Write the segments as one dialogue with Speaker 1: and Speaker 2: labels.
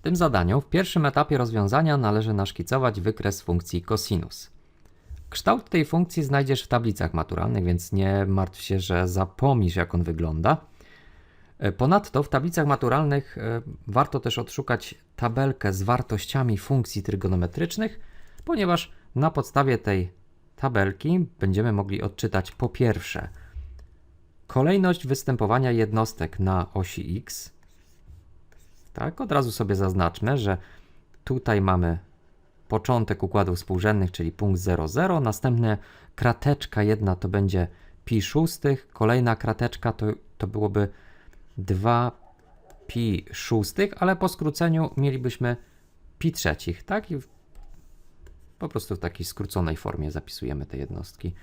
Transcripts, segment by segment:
Speaker 1: W tym zadaniu w pierwszym etapie rozwiązania należy naszkicować wykres funkcji cosinus. Kształt tej funkcji znajdziesz w tablicach maturalnych, więc nie martw się, że zapomnisz jak on wygląda. E, Ponadto w tablicach maturalnych e, warto też odszukać tabelkę z wartościami funkcji trygonometrycznych, ponieważ na podstawie tej tabelki będziemy mogli odczytać po pierwsze kolejność występowania jednostek na osi x. Tak, od razu sobie zaznaczmy, że tutaj mamy początek układów współrzędnych, czyli punkt 00, następnie krateczka jedna to będzie pi szóstych, kolejna krateczka to, to byłoby 2 pi szóstych, ale po skróceniu mielibyśmy pi trzecich, tak? I po prostu w takiej skróconej formie zapisujemy te jednostki.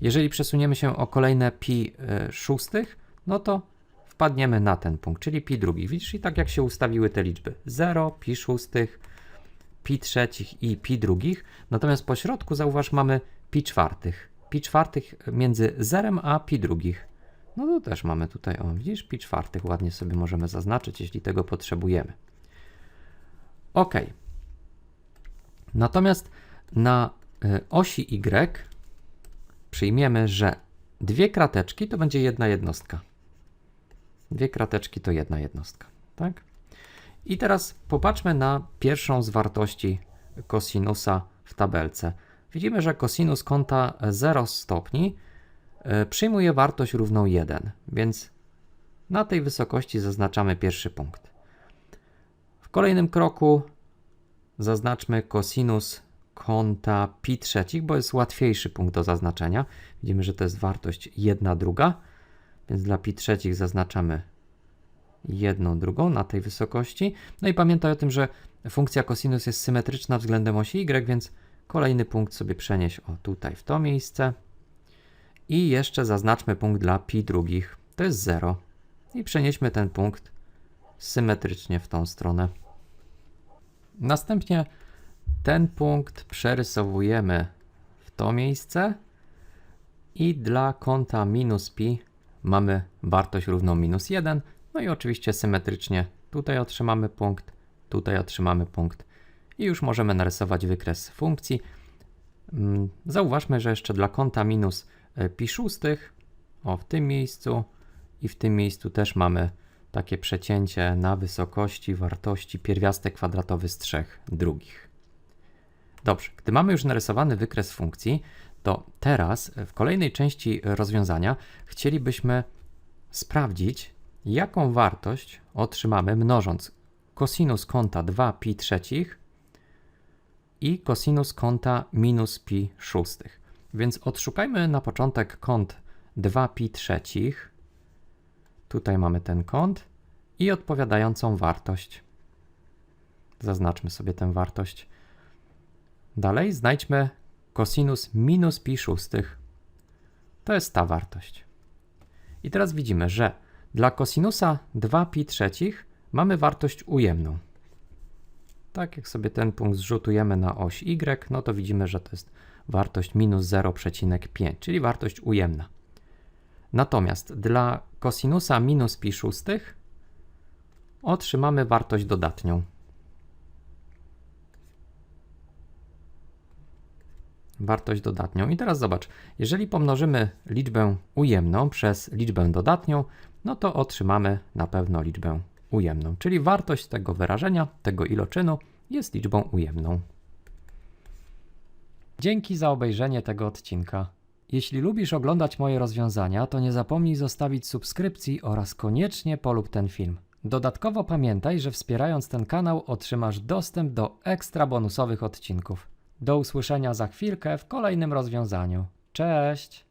Speaker 1: Jeżeli przesuniemy się o kolejne pi y, szóstych, no to wpadniemy na ten punkt, czyli pi drugich. Widzisz, i tak jak się ustawiły te liczby. 0, pi szóstych, pi trzecich i pi drugich. Natomiast po środku, zauważ, mamy pi czwartych. Pi czwartych między zerem a pi drugich. No to też mamy tutaj, o widzisz, pi czwartych ładnie sobie możemy zaznaczyć, jeśli tego potrzebujemy. Ok. Natomiast na y, osi y przyjmiemy, że dwie krateczki to będzie jedna jednostka. Dwie krateczki to jedna jednostka, tak? I teraz popatrzmy na pierwszą z wartości kosinusa w tabelce. Widzimy, że kosinus kąta 0 stopni y, przyjmuje wartość równą 1, więc na tej wysokości zaznaczamy pierwszy punkt. W kolejnym kroku zaznaczmy kosinus kąta pi trzecich, bo jest łatwiejszy punkt do zaznaczenia. Widzimy, że to jest wartość 1 druga, więc dla pi trzecich zaznaczamy jedną drugą na tej wysokości. No i pamiętaj o tym, że funkcja cosinus jest symetryczna względem osi y, więc kolejny punkt sobie przenieś o tutaj w to miejsce. I jeszcze zaznaczmy punkt dla pi drugich, to jest 0. I przenieśmy ten punkt symetrycznie w tą stronę. Następnie ten punkt przerysowujemy w to miejsce i dla kąta minus pi mamy wartość równą minus 1. No i oczywiście symetrycznie tutaj otrzymamy punkt, tutaj otrzymamy punkt i już możemy narysować wykres funkcji. Mm, Zauważmy, że jeszcze dla kąta minus e, pi szóstych, o w tym miejscu i w tym miejscu też mamy takie przecięcie na wysokości wartości pierwiastek kwadratowy z 3 drugich. Dobrze, gdy mamy już narysowany wykres funkcji, to teraz w kolejnej części rozwiązania chcielibyśmy sprawdzić, jaką wartość otrzymamy mnożąc kosinus kąta 2 pi trzecich i kosinus kąta minus pi szóstych. Więc odszukajmy na początek kąt 2 pi trzecich. Tutaj mamy ten kąt i odpowiadającą wartość. Zaznaczmy sobie tę wartość. Dalej znajdźmy kosinus minus pi szóstych. To jest ta wartość. I teraz widzimy, że dla kosinusa 2 pi trzecich mamy wartość ujemną. Tak jak sobie ten punkt zrzutujemy na oś y, no to widzimy, że to jest wartość minus 0,5, czyli wartość ujemna. Natomiast dla kosinusa minus pi szóstych otrzymamy wartość dodatnią. Wartość dodatnią. I teraz zobacz, jeżeli pomnożymy liczbę ujemną przez liczbę dodatnią, no to otrzymamy na pewno liczbę ujemną, czyli wartość tego wyrażenia, tego iloczynu jest liczbą ujemną. Dzięki za obejrzenie tego odcinka. Jeśli lubisz oglądać moje rozwiązania, to nie zapomnij zostawić subskrypcji oraz koniecznie polub ten film. Dodatkowo pamiętaj, że wspierając ten kanał otrzymasz dostęp do ekstra bonusowych odcinków. Do usłyszenia za chwilkę w kolejnym rozwiązaniu. Cześć!